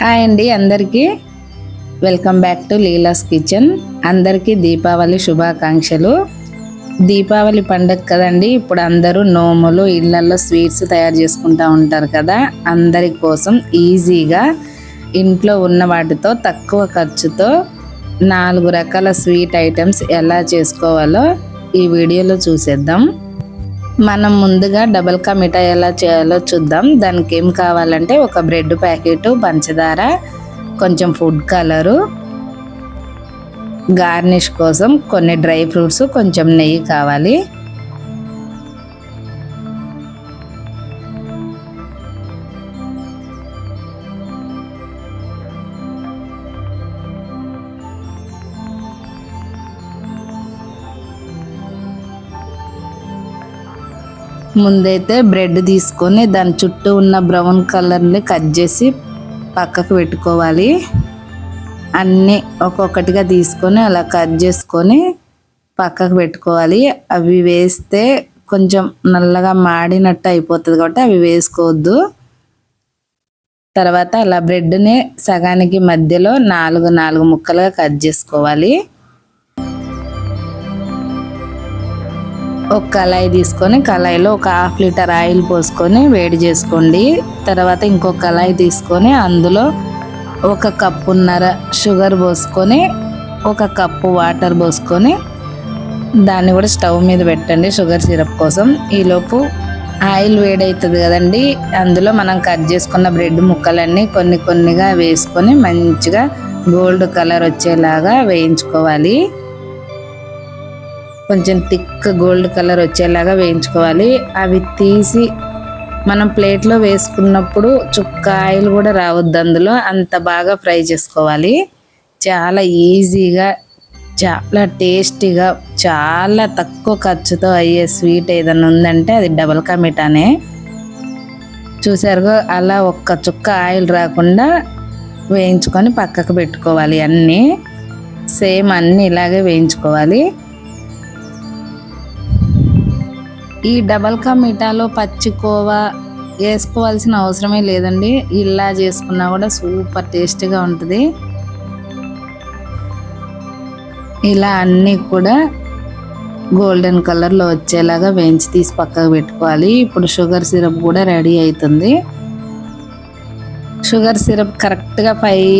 Hi అండి అందరికీ. Welcome back to Leela's kitchen అందరికీ దీపావళి శుభాకాంక్షలు. దీపావళి పండగ కదండి ఇప్పుడు అందరూ నోములు ఇళ్ళల్లో స్వీట్స్ తయారు చేసుకుంటూ ఉంటారు కదా. అందరి కోసం ఈజీగా ఇంట్లో ఉన్న వాటితో తక్కువ ఖర్చుతో నాలుగు రకాల స్వీట్ ఐటమ్స్ ఎలా చేసుకోవాలో ఈ వీడియోలో చూసేద్దాం. మనం ముందుగా డబల్ కా మిఠాయి ఎలా చేయాలో చూద్దాం. దానికి ఏం కావాలంటే ఒక బ్రెడ్ ప్యాకెట్ పంచదార కొంచెం ఫుడ్ కలరు గార్నిష్ కోసం కొన్ని డ్రై ఫ్రూట్స్ కొంచెం నెయ్యి కావాలి. ముందైతే బ్రెడ్ తీసుకొని దాని చుట్టూ ఉన్న బ్రౌన్ కలర్ని కట్ చేసి పక్కకు పెట్టుకోవాలి. అన్నీ ఒక్కొక్కటిగా తీసుకొని అలా కట్ చేసుకొని పక్కకు పెట్టుకోవాలి. అవి వేస్తే కొంచెం నల్లగా మాడినట్టు అయిపోతుంది కాబట్టి అవి వేసుకోవద్దు. తర్వాత అలా బ్రెడ్ని సగానికి మధ్యలో నాలుగు నాలుగు ముక్కలుగా కట్ చేసుకోవాలి. ఒక కళాయి తీసుకొని కళాయిలో ఒక హాఫ్ లీటర్ ఆయిల్ పోసుకొని వేడి చేసుకోండి. తర్వాత ఇంకొక కళాయి తీసుకొని అందులో ఒక కప్పున్నర షుగర్ పోసుకొని ఒక కప్పు వాటర్ పోసుకొని దాన్ని కూడా స్టవ్ మీద పెట్టండి షుగర్ సిరప్ కోసం. ఈలోపు ఆయిల్ వేడవుతుంది కదండి అందులో మనం కట్ చేసుకున్న బ్రెడ్ ముక్కలన్నీ కొన్ని కొన్నిగా వేసుకొని మంచిగా గోల్డ్ కలర్ వచ్చేలాగా వేయించుకోవాలి. కొంచెం థిక్ గోల్డ్ కలర్ వచ్చేలాగా వేయించుకోవాలి. అవి తీసి మనం ప్లేట్లో వేసుకున్నప్పుడు చుక్క ఆయిల్ కూడా రావద్దు అందులో. అంత బాగా ఫ్రై చేసుకోవాలి. చాలా ఈజీగా చాలా టేస్టీగా చాలా తక్కువ ఖర్చుతో అయ్యే స్వీట్ ఏదైనా ఉందంటే అది డబల్ కమిటానే చూసారుగా అలా ఒక్క చుక్క ఆయిల్ రాకుండా వేయించుకొని పక్కకు పెట్టుకోవాలి అన్నీ. సేమ్ అన్నీ ఇలాగే వేయించుకోవాలి. ఈ డబల్ కా మిఠాలో పచ్చికోవా వేసుకోవాల్సిన అవసరమే లేదండి. ఇలా చేసుకున్నా కూడా సూపర్ టేస్టీగా ఉంటుంది. ఇలా అన్నీ కూడా గోల్డెన్ కలర్లో వచ్చేలాగా వేయించి తీసి పక్కకు పెట్టుకోవాలి. ఇప్పుడు షుగర్ సిరప్ కూడా రెడీ అవుతుంది. షుగర్ సిరప్ కరెక్ట్గా ఫైవ్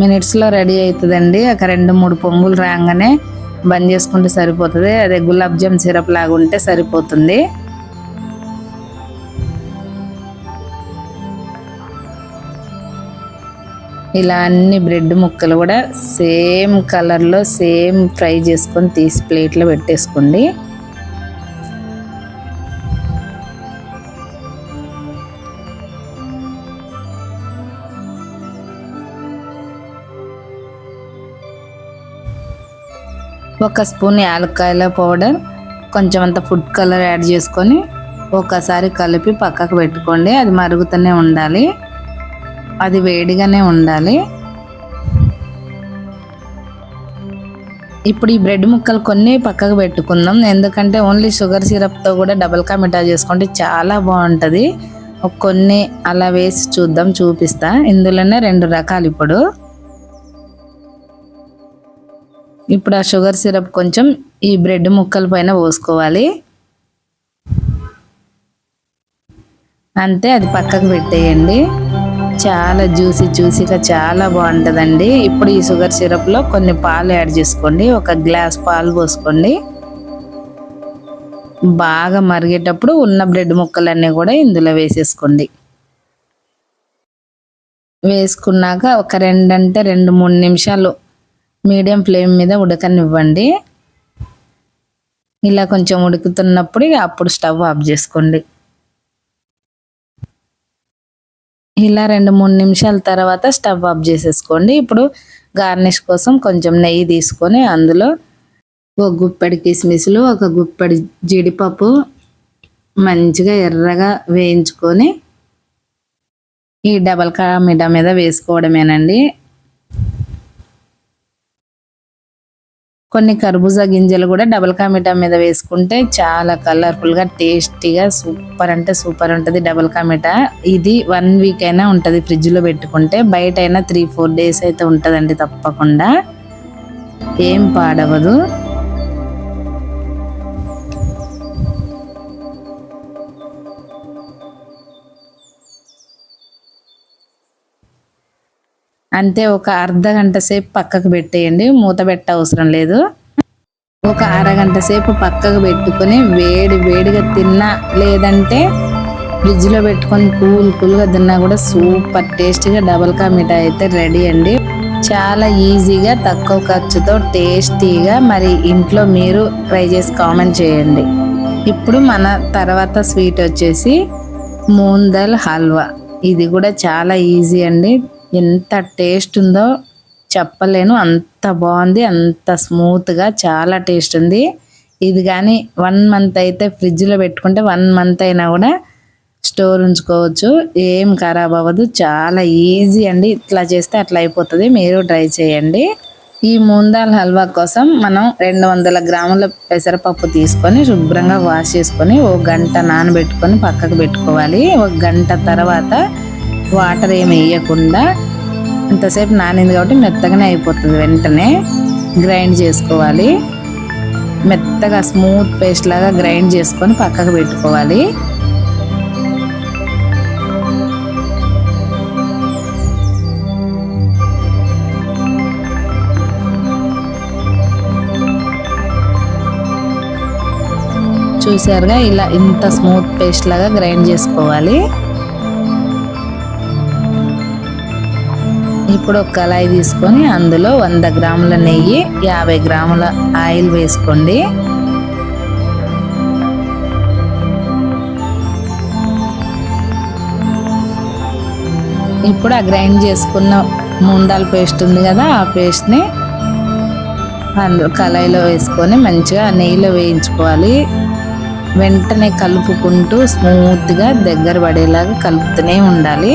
మినిట్స్లో రెడీ అవుతుందండి. ఒక రెండు మూడు పొంగులు రాగానే బంద్ చేసుకుంటే సరిపోతుంది. అదే గులాబ్ జామ్ సిరప్ లాగా ఉంటే సరిపోతుంది. ఇలా అన్ని బ్రెడ్ ముక్కలు కూడా సేమ్ కలర్లో సేమ్ ఫ్రై చేసుకొని తీసి ప్లేట్లో పెట్టేసుకోండి. ఒక స్పూన్ యాలక్కాయల పౌడర్ కొంచెం అంత ఫుడ్ కలర్ యాడ్ చేసుకొని ఒకసారి కలిపి పక్కకు పెట్టుకోండి. అది మరుగుతూనే ఉండాలి. అది వేడిగానే ఉండాలి. ఇప్పుడు ఈ బ్రెడ్ ముక్కలు కొన్ని పక్కకు పెట్టుకుందాం. ఎందుకంటే ఓన్లీ షుగర్ సిరప్తో కూడా డబల్ కా మిఠా చేసుకుంటే చాలా బాగుంటుంది. కొన్ని అలా వేసి చూద్దాం చూపిస్తా. ఇందులోనే రెండు రకాలు ఇప్పుడు. ఇప్పుడు ఆ షుగర్ సిరప్ కొంచెం ఈ బ్రెడ్ ముక్కల పైన పోసుకోవాలి. అంతే అది పక్కకు పెట్టేయండి. చాలా జ్యూసీ జ్యూసీగా చాలా బాగుంటుందండి. ఇప్పుడు ఈ షుగర్ సిరప్లో కొన్ని పాలు యాడ్ చేసుకోండి. ఒక గ్లాస్ పాలు పోసుకోండి. బాగా మరిగేటప్పుడు ఉన్న బ్రెడ్ ముక్కలన్నీ కూడా ఇందులో వేసేసుకోండి. వేసుకున్నాక ఒక రెండంటే రెండు మూడు నిమిషాలు మీడియం ఫ్లేమ్ మీద ఉడకనివ్వండి. ఇలా కొంచెం ఉడుకుతున్నప్పుడు అప్పుడు స్టవ్ ఆఫ్ చేసుకోండి. ఇలా రెండు మూడు నిమిషాల తర్వాత స్టవ్ ఆఫ్ చేసేసుకోండి. ఇప్పుడు గార్నిష్ కోసం కొంచెం నెయ్యి తీసుకొని అందులో ఒక గుప్పెడి కిస్మిస్లు ఒక గుప్పెడి జీడిపప్పు మంచిగా ఎర్రగా వేయించుకొని ఈ డబల్ కా మీద వేసుకోవడమేనండి. కొన్ని కర్బూజా గింజలు కూడా డబుల్ కామిటా మీద వేసుకుంటే చాలా కలర్ఫుల్గా టేస్టీగా సూపర్ అంటే సూపర్ ఉంటుంది డబుల్ కామిటా. ఇది వన్ వీక్ అయినా ఉంటుంది ఫ్రిడ్జ్లో పెట్టుకుంటే బయట అయినా త్రీ ఫోర్ డేస్ అయితే ఉంటుందండి తప్పకుండా. ఏం పాడవదు. అంతే ఒక అర్ధ గంట సేపు పక్కకు పెట్టేయండి. మూత పెట్ట అవసరం లేదు. ఒక అరగంట సేపు పక్కకు పెట్టుకొని వేడి వేడిగా తిన్నా లేదంటే ఫ్రిడ్జ్లో పెట్టుకొని కూల్ కూల్గా తిన్నా కూడా సూపర్ టేస్టీగా డబల్ కా మిఠాయి అయితే రెడీ అండి. చాలా ఈజీగా తక్కువ ఖర్చుతో టేస్టీగా మరి ఇంట్లో మీరు ట్రై చేసి కామెంట్ చేయండి. ఇప్పుడు మన తర్వాత స్వీట్ వచ్చేసి మూందల్ హల్వా. ఇది కూడా చాలా ఈజీ అండి. ఎంత టేస్ట్ ఉందో చెప్పలేను. అంత బాగుంది అంత స్మూత్గా చాలా టేస్ట్ ఉంది. ఇది కానీ వన్ మంత్ అయితే ఫ్రిడ్జ్లో పెట్టుకుంటే వన్ మంత్ అయినా కూడా స్టోర్ ఉంచుకోవచ్చు. ఏం ఖరాబ్ అవ్వదు. చాలా ఈజీ అండి. ఇట్లా చేస్తే అట్లా అయిపోతుంది. మీరు ట్రై చేయండి. ఈ మూందాల్ హల్వా కోసం మనం రెండు వందల గ్రాముల పెసరపప్పు తీసుకొని శుభ్రంగా వాష్ చేసుకొని ఒక గంట నానబెట్టుకొని పక్కకు పెట్టుకోవాలి. ఒక గంట తర్వాత వాటర్ ఏమి వేయకుండా అంతసేపు నానింది కాబట్టి మెత్తగానే అయిపోతుంది. వెంటనే గ్రైండ్ చేసుకోవాలి. మెత్తగా స్మూత్ పేస్ట్ లాగా గ్రైండ్ చేసుకొని పక్కకు పెట్టుకోవాలి. చూసారుగా ఇలా ఇంత స్మూత్ పేస్ట్ లాగా గ్రైండ్ చేసుకోవాలి. ఇప్పుడు ఒక కళాయి తీసుకొని అందులో వంద గ్రాముల నెయ్యి యాభై గ్రాముల ఆయిల్ వేసుకోండి. ఇప్పుడు ఆ గ్రైండ్ చేసుకున్న ముందాల పేస్ట్ ఉంది కదా ఆ పేస్ట్ని అందులో కళాయిలో వేసుకొని మంచిగా నెయ్యిలో వేయించుకోవాలి. వెంటనే కలుపుకుంటూ స్మూత్గా దగ్గర పడేలాగా కలుపుతూనే ఉండాలి.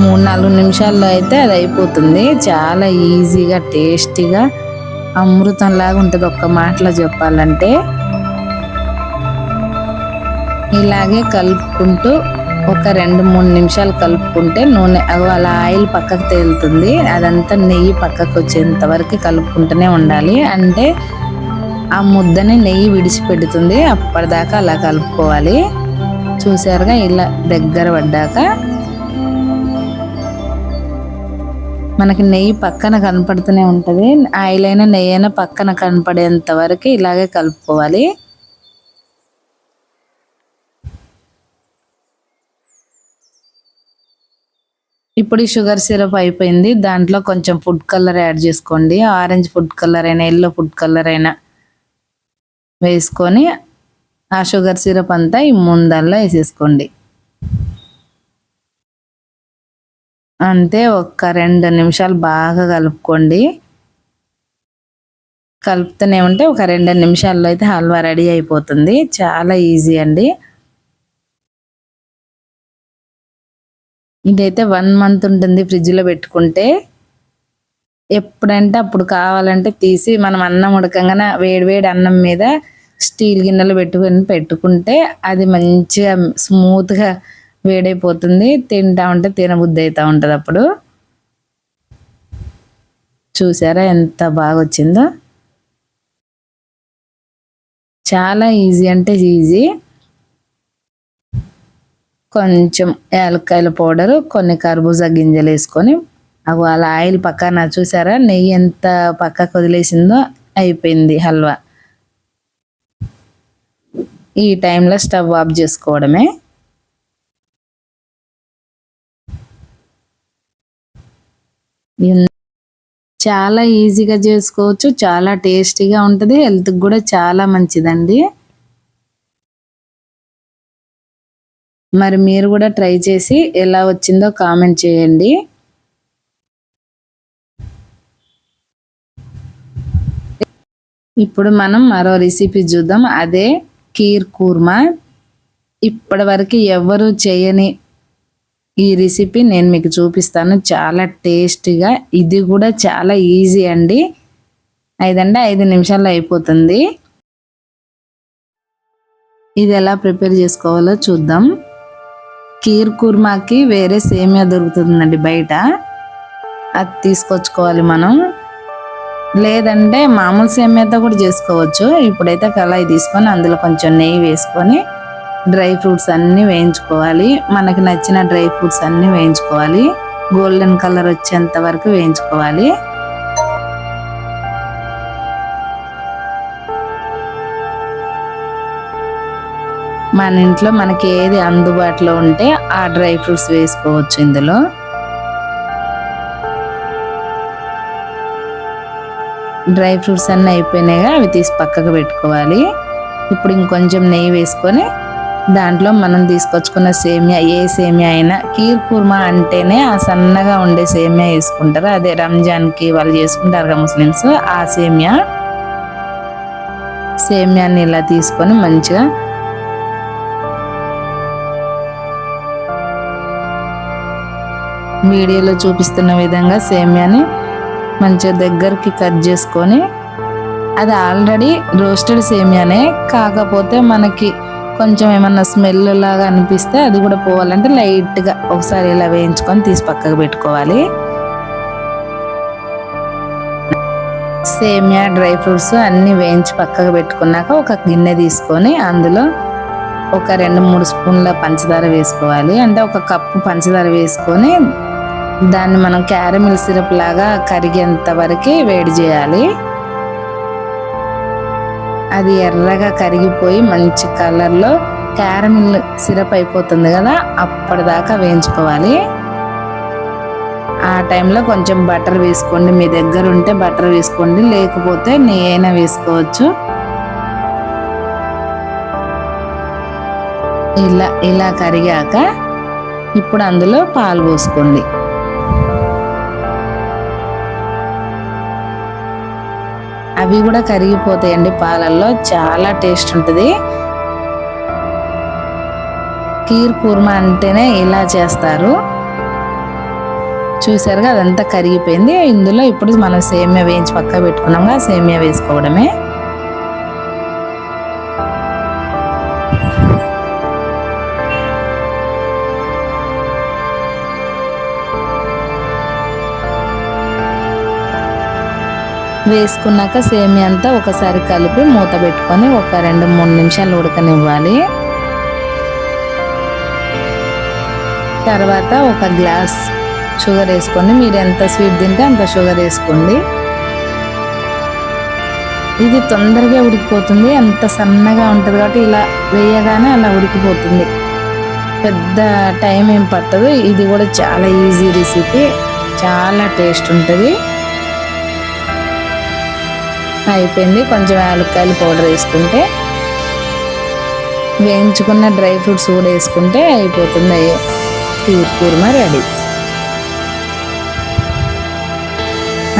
మూడు నాలుగు నిమిషాల్లో అయితే అది అయిపోతుంది. చాలా ఈజీగా టేస్టీగా అమృతంలాగా ఉంటుంది ఒక్క మాటలో చెప్పాలంటే. ఇలాగే కలుపుకుంటూ ఒక రెండు మూడు నిమిషాలు కలుపుకుంటే నూనె అలా ఆయిల్ పక్కకు తేలుతుంది. అదంతా నెయ్యి పక్కకు వచ్చేంత వరకు కలుపుకుంటూనే ఉండాలి. అంటే ఆ ముద్దని నెయ్యి విడిచిపెడుతుంది. అప్పటిదాకా అలా కలుపుకోవాలి. చూసారుగా ఇలా దగ్గర పడ్డాక మనకి నెయ్యి పక్కన కనపడుతూనే ఉంటుంది. ఆయిల్ అయినా నెయ్యి అయినా పక్కన కనపడేంత వరకు ఇలాగే కలుపుకోవాలి. ఇప్పుడు ఈ షుగర్ సిరప్ అయిపోయింది. దాంట్లో కొంచెం ఫుడ్ కలర్ యాడ్ చేసుకోండి. ఆరెంజ్ ఫుడ్ కలర్ అయినా ఎల్లో ఫుడ్ కలర్ అయినా వేసుకొని ఆ షుగర్ సిరప్ అంతా ఈ ముందల్లో వేసేసుకోండి. అంతే ఒక్క రెండు నిమిషాలు బాగా కలుపుకోండి. కలుపుతూనే ఉంటే ఒక రెండు నిమిషాల్లో అయితే హల్వా రెడీ అయిపోతుంది. చాలా ఈజీ అండి. ఇదైతే వన్ మంత్ ఉంటుంది ఫ్రిడ్జ్లో పెట్టుకుంటే. ఎప్పుడంటే అప్పుడు కావాలంటే తీసి మనం అన్నం ఉడకంగానే వేడి అన్నం మీద స్టీల్ గిన్నెలు పెట్టుకొని పెట్టుకుంటే అది మంచిగా స్మూత్గా వేడైపోతుంది తింటా ఉంటే తినబుద్ధి అవుతూ ఉంటుంది అప్పుడు. చూసారా ఎంత బాగా వచ్చిందో చాలా ఈజీ అంటే ఈజీ. కొంచెం యాలక్కాయల పౌడరు కొన్ని కర్బూజా గింజలు వేసుకొని అవి అలా ఆయిల్ పక్కన చూసారా నెయ్యి ఎంత పక్కకు వదిలేసిందో అయిపోయింది హల్వా. ఈ టైంలో స్టవ్ ఆఫ్ చేసుకోవడమే. చాలా ఈజీగా చేసుకోవచ్చు చాలా టేస్టీగా ఉంటుంది హెల్త్కి కూడా చాలా మంచిదండి. మరి మీరు కూడా ట్రై చేసి ఎలా వచ్చిందో కామెంట్ చేయండి. ఇప్పుడు మనం మరో రెసిపీ చూద్దాం అదే కీర్ కూర్మా. ఇప్పటి వరకు ఎవరు చేయని ఈ రెసిపీ నేను మీకు చూపిస్తాను. చాలా టేస్టీగా ఇది కూడా చాలా ఈజీ అండి. ఐదంటే ఐదు నిమిషాల్లో అయిపోతుంది. ఇది ఎలా ప్రిపేర్ చేసుకోవాలో చూద్దాం. కీర్ కుర్మాకి వేరే సేమియా దొరుకుతుందండి బయట. అది తీసుకొచ్చుకోవాలి మనం. లేదంటే మామూలు సేమియాతో కూడా చేసుకోవచ్చు. ఇప్పుడైతే కళాయి తీసుకొని అందులో కొంచెం నెయ్యి వేసుకొని డ్రై ఫ్రూట్స్ అన్నీ వేయించుకోవాలి. మనకి నచ్చిన డ్రై ఫ్రూట్స్ అన్నీ వేయించుకోవాలి. గోల్డెన్ కలర్ వచ్చేంత వరకు వేయించుకోవాలి. మన ఇంట్లో మనకి ఏది అందుబాటులో ఉంటే ఆ డ్రై ఫ్రూట్స్ వేసుకోవచ్చు ఇందులో. డ్రై ఫ్రూట్స్ అన్నీ అయిపోయినాయిగా అవి తీసి పక్కకు పెట్టుకోవాలి. ఇప్పుడు ఇంకొంచెం నెయ్యి వేసుకొని దాంట్లో మనం తీసుకొచ్చుకున్న సేమియా ఏ సేమియా అయినా కీర్ కుర్మా అంటేనే ఆ సన్నగా ఉండే సేమియా వేసుకుంటారు. అదే రంజాన్కి వాళ్ళు చేసుకుంటారు కదా ముస్లిమ్స్ ఆ సేమియా. సేమియాని ఇలా తీసుకొని మంచిగా వీడియోలో చూపిస్తున్న విధంగా సేమియాని మంచిగా దగ్గరికి కట్ చేసుకొని అది ఆల్రెడీ రోస్టెడ్ సేమియానే. కాకపోతే మనకి కొంచెం ఏమన్నా స్మెల్ లాగా అనిపిస్తే అది కూడా పోవాలంటే లైట్గా ఒకసారి ఇలా వేయించుకొని తీసి పక్కకు పెట్టుకోవాలి. సేమియా డ్రై ఫ్రూట్స్ అన్నీ వేయించి పక్కకు పెట్టుకున్నాక ఒక గిన్నె తీసుకొని అందులో ఒక రెండు మూడు స్పూన్ల పంచదార వేసుకోవాలి. అంటే ఒక కప్పు పంచదార వేసుకొని దాన్ని మనం క్యారమిల్ సిరప్ లాగా కరిగేంత వరకు వేడి చేయాలి. అది ఎర్రగా కరిగిపోయి మంచి కలర్లో క్యారమిల్ సిరప్ అయిపోతుంది కదా అప్పటిదాకా వేయించుకోవాలి. ఆ టైంలో కొంచెం బటర్ వేసుకోండి. మీ దగ్గర ఉంటే బటర్ వేసుకోండి లేకపోతే నెయ్యైనా వేసుకోవచ్చు. ఇలా ఇలా కరిగాక ఇప్పుడు అందులో పాలు పోసుకోండి. అవి కూడా కరిగిపోతాయండి పాలల్లో. చాలా టేస్ట్ ఉంటుంది. కీర్ కూర్మా అంటేనే ఇలా చేస్తారు. చూసారుగా అదంతా కరిగిపోయింది. ఇందులో ఇప్పుడు మనం సేమియా వేయించి పక్క పెట్టుకున్నాం సేమియా వేసుకోవడమే. వేసుకున్నాక సేమియా అంతా ఒకసారి కలిపి మూత పెట్టుకొని ఒక రెండు మూడు నిమిషాలు ఉడకనివ్వాలి. తర్వాత ఒక గ్లాస్ షుగర్ వేసుకొని మీరు ఎంత స్వీట్ తింటే అంత షుగర్ వేసుకోండి. ఇది తొందరగా ఉడికిపోతుంది. అంత సన్నగా ఉంటుంది కాబట్టి ఇలా వేయగానే అలా ఉడికిపోతుంది. పెద్ద టైం ఏం పట్టదు. ఇది కూడా చాలా ఈజీ రెసిపీ. చాలా టేస్ట్ ఉంటుంది. అయిపోయింది. కొంచెం యాలక్కాయలు పౌడర్ వేసుకుంటే వేయించుకున్న డ్రై ఫ్రూట్స్ కూడా వేసుకుంటే అయిపోతుంది కూర్మ రెడీ.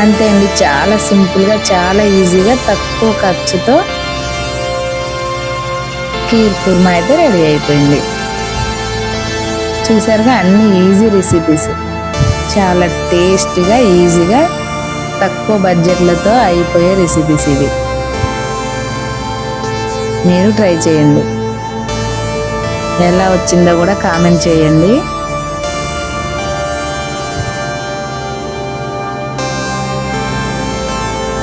అంతే అండి. చాలా సింపుల్గా చాలా ఈజీగా తక్కువ ఖర్చుతో కీర్ కుర్మా అయితే రెడీ అయిపోయింది. చూసారుగా అన్ని ఈజీ రెసిపీస్. చాలా టేస్టీగా ఈజీగా తక్కువ బడ్జెట్లతో అయిపోయే రెసిపీస్ ఇవి. మీరు ట్రై చేయండి. ఎలా వచ్చిందో కూడా కామెంట్ చేయండి.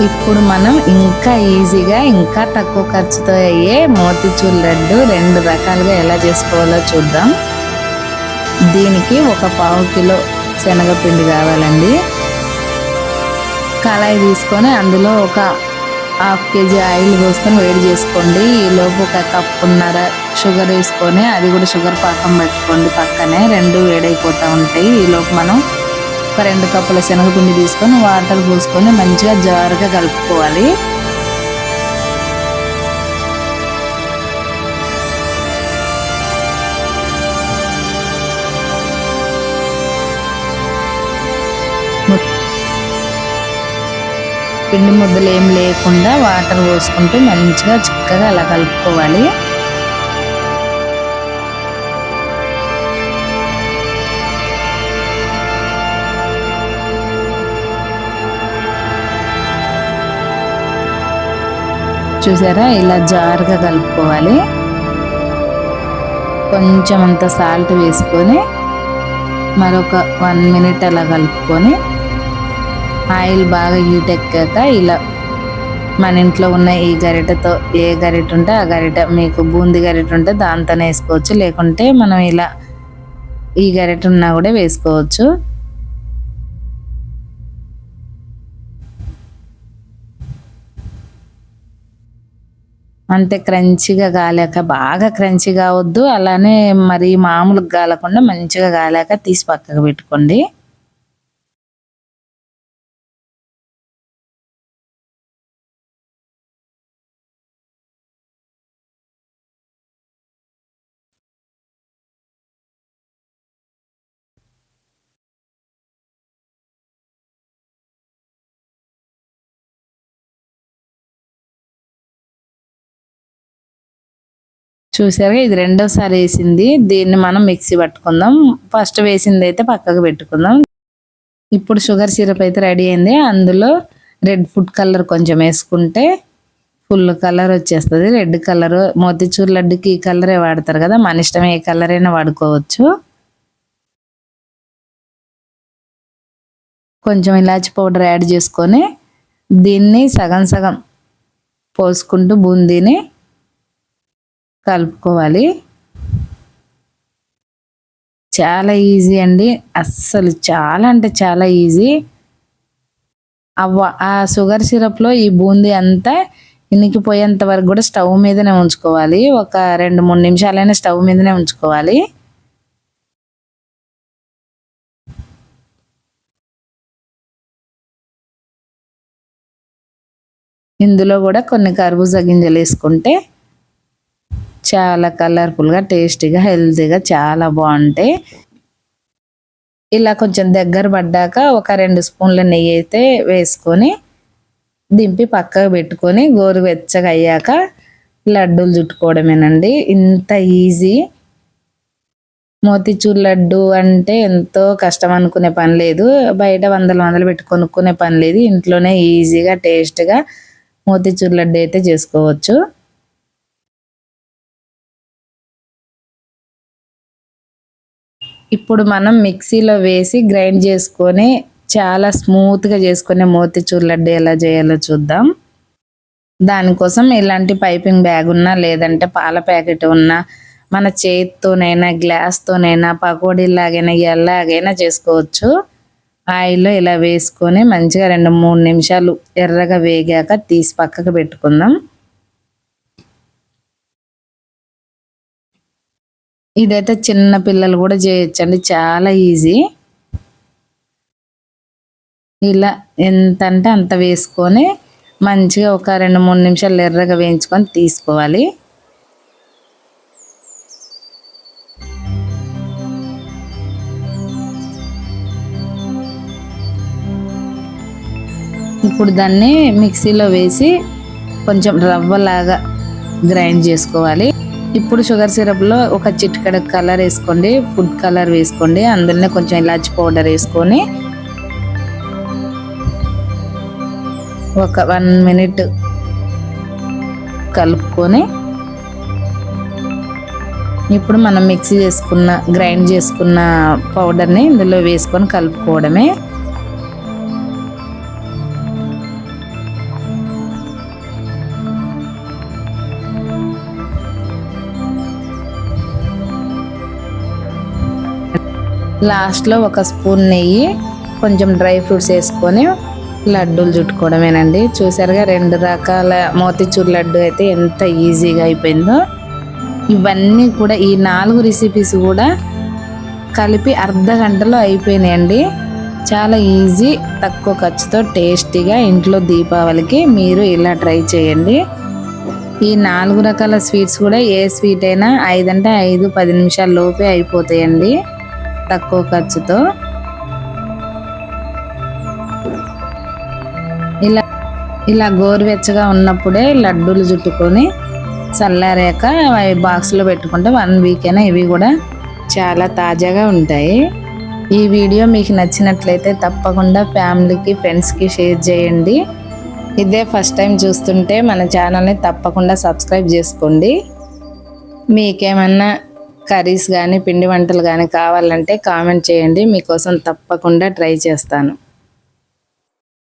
ఇప్పుడు మనం ఇంకా ఈజీగా ఇంకా తక్కువ ఖర్చుతో అయ్యే మోతిచూర్ లడ్డు రెండు రకాలుగా ఎలా చేసుకోవాలో చూద్దాం. దీనికి ఒక పావు కిలో శనగపిండి కావాలండి. కళాయి తీసుకొని అందులో ఒక హాఫ్ కేజీ ఆయిల్ పోసుకొని వేడి చేసుకోండి. ఈలోపు ఒక కప్పున్నర షుగర్ వేసుకొని అది కూడా షుగర్ పాకం పెట్టుకోండి పక్కనే. రెండు వేడైపోతూ ఉంటాయి. ఈలోపు మనం ఒక రెండు కప్పుల శనగపిండి తీసుకొని వాటర్ పోసుకొని మంచిగా జారుగా కలుపుకోవాలి. పిండి ముద్దలు ఏం లేకుండా వాటర్ పోసుకుంటూ మంచిగా చక్కగా అలా కలుపుకోవాలి. చూసారా? ఇలా జారుగా కలుపుకోవాలి. కొంచెం అంత సాల్ట్ వేసుకొని మరొక వన్ మినిట్ అలా కలుపుకొని ఆయిల్ బాగా హీట్ ఎక్కాక ఇలా మన ఇంట్లో ఉన్న ఈ గరిటతో ఏ గరిట ఉంటే ఆ గరిట మీకు బూంది గరిట ఉంటే దాంతోనే వేసుకోవచ్చు. లేకుంటే మనం ఇలా ఈ గరిట ఉన్నా కూడా వేసుకోవచ్చు. అంతే క్రంచిగా గాలాక బాగా క్రంచిగా అవద్దు. అలానే మరి మామూలుగా గాలకుండా మంచిగా గాలాక తీసి పక్కకు పెట్టుకోండి. చూసారుగా ఇది రెండోసారి వేసింది. దీన్ని మనం మిక్సీ పట్టుకుందాం. ఫస్ట్ వేసింది అయితే పక్కకు పెట్టుకుందాం. ఇప్పుడు షుగర్ సిరప్ అయితే రెడీ అయింది. అందులో రెడ్ ఫుడ్ కలర్ కొంచెం వేసుకుంటే ఫుల్ కలర్ వచ్చేస్తుంది. రెడ్ కలర్ మోతిచూర్ లడ్డుకి ఈ కలరే వాడతారు కదా మన ఇష్టం ఏ కలర్ అయినా వాడుకోవచ్చు. కొంచెం ఇలాచి పౌడర్ యాడ్ చేసుకొని దీన్ని సగం సగం పోసుకుంటూ బూందీని కలుపుకోవాలి. చాలా ఈజీ అండి. అస్సలు చాలా అంటే చాలా ఈజీ. అవ్వ ఆ షుగర్ సిరప్లో ఈ బూందీ అంతా ఇనికిపోయేంత వరకు కూడా స్టవ్ మీదనే ఉంచుకోవాలి. ఒక రెండు మూడు నిమిషాలైనా స్టవ్ మీదనే ఉంచుకోవాలి. ఇందులో కూడా కొన్ని కర్బూజా గింజలు వేసుకుంటే చాలా కలర్ఫుల్గా టేస్టీగా హెల్తీగా చాలా బాగుంటాయి. ఇలా కొంచెం దగ్గర పడ్డాక ఒక రెండు స్పూన్ల నెయ్యి అయితే వేసుకొని దింపి పక్కకు పెట్టుకొని గోరువెచ్చగా అయ్యాక లడ్డూలు చుట్టుకోవడమేనండి. ఇంత ఈజీ మోతిచూర్ లడ్డు అంటే ఎంతో కష్టం అనుకునే పని లేదు. బయట వందల వందలు పెట్టి కొనుక్కునే పని లేదు. ఇంట్లోనే ఈజీగా టేస్ట్గా మోతిచూర్ లడ్డు అయితే చేసుకోవచ్చు. ఇప్పుడు మనం మిక్సీలో వేసి గ్రైండ్ చేసుకొని చాలా స్మూత్గా చేసుకునే మోతిచూర్ లడ్డు ఎలా చేయాలో చూద్దాం. దానికోసం ఇలాంటి పైపింగ్ బ్యాగ్ ఉన్నా లేదంటే పాల ప్యాకెట్ ఉన్నా మన చేతితోనైనా గ్లాస్తోనైనా పకోడీలాగైనా ఎలాగైనా చేసుకోవచ్చు. ఆయిల్లో ఇలా వేసుకొని మంచిగా రెండు మూడు నిమిషాలు ఎర్రగా వేగాక తీసి పక్కకు పెట్టుకుందాం. ఇదైతే చిన్న పిల్లలు కూడా చేయొచ్చండి. చాలా ఈజీ. ఇలా ఎంత అంటే అంత వేసుకొని మంచిగా ఒక రెండు మూడు నిమిషాలు ఎర్రగా వేయించుకొని తీసుకోవాలి. ఇప్పుడు దాన్ని మిక్సీలో వేసి కొంచెం రవ్వలాగా గ్రైండ్ చేసుకోవాలి. ఇప్పుడు షుగర్ సిరప్లో ఒక చిటికడ కలర్ వేసుకోండి ఫుడ్ కలర్ వేసుకోండి అందులోనే కొంచెం ఇలాచి పౌడర్ వేసుకొని ఒక వన్ మినిట్ కలుపుకొని ఇప్పుడు మనం మిక్సీ చేసుకున్న గ్రైండ్ చేసుకున్న పౌడర్ని ఇందులో వేసుకొని కలుపుకోవడమే. లాస్ట్లో ఒక స్పూన్ నెయ్యి కొంచెం డ్రై ఫ్రూట్స్ వేసుకొని లడ్డూలు చుట్టుకోవడమేనండి. చూసారుగా రెండు రకాల మోతిచూర్ లడ్డు అయితే ఎంత ఈజీగా అయిపోయిందో. ఇవన్నీ కూడా ఈ నాలుగు రెసిపీస్ కూడా కలిపి అర్ధ గంటలో అయిపోయినాయండి. చాలా ఈజీ తక్కువ ఖర్చుతో టేస్టీగా ఇంట్లో దీపావళికి మీరు ఇలా ట్రై చేయండి. ఈ నాలుగు రకాల స్వీట్స్ కూడా ఏ స్వీట్ అయినా ఐదంటే ఐదు పది నిమిషాల లోపే అయిపోతాయండి. తక్కువ ఖర్చుతో. ఇలా ఇలా గోరువెచ్చగా ఉన్నప్పుడే లడ్డూలు చుట్టుకొని చల్లారాక అవి బాక్స్లో పెట్టుకుంటే వన్ వీక్ అయినా ఇవి కూడా చాలా తాజాగా ఉంటాయి. ఈ వీడియో మీకు నచ్చినట్లయితే తప్పకుండా ఫ్యామిలీకి ఫ్రెండ్స్కి షేర్ చేయండి. ఇదే ఫస్ట్ టైం చూస్తుంటే మన ఛానల్ని తప్పకుండా సబ్స్క్రైబ్ చేసుకోండి. మీకేమన్నా కర్రీస్ కానీ పిండి వంటలు కానీ కావాలంటే కామెంట్ చేయండి. మీకోసం తప్పకుండా ట్రై చేస్తాను.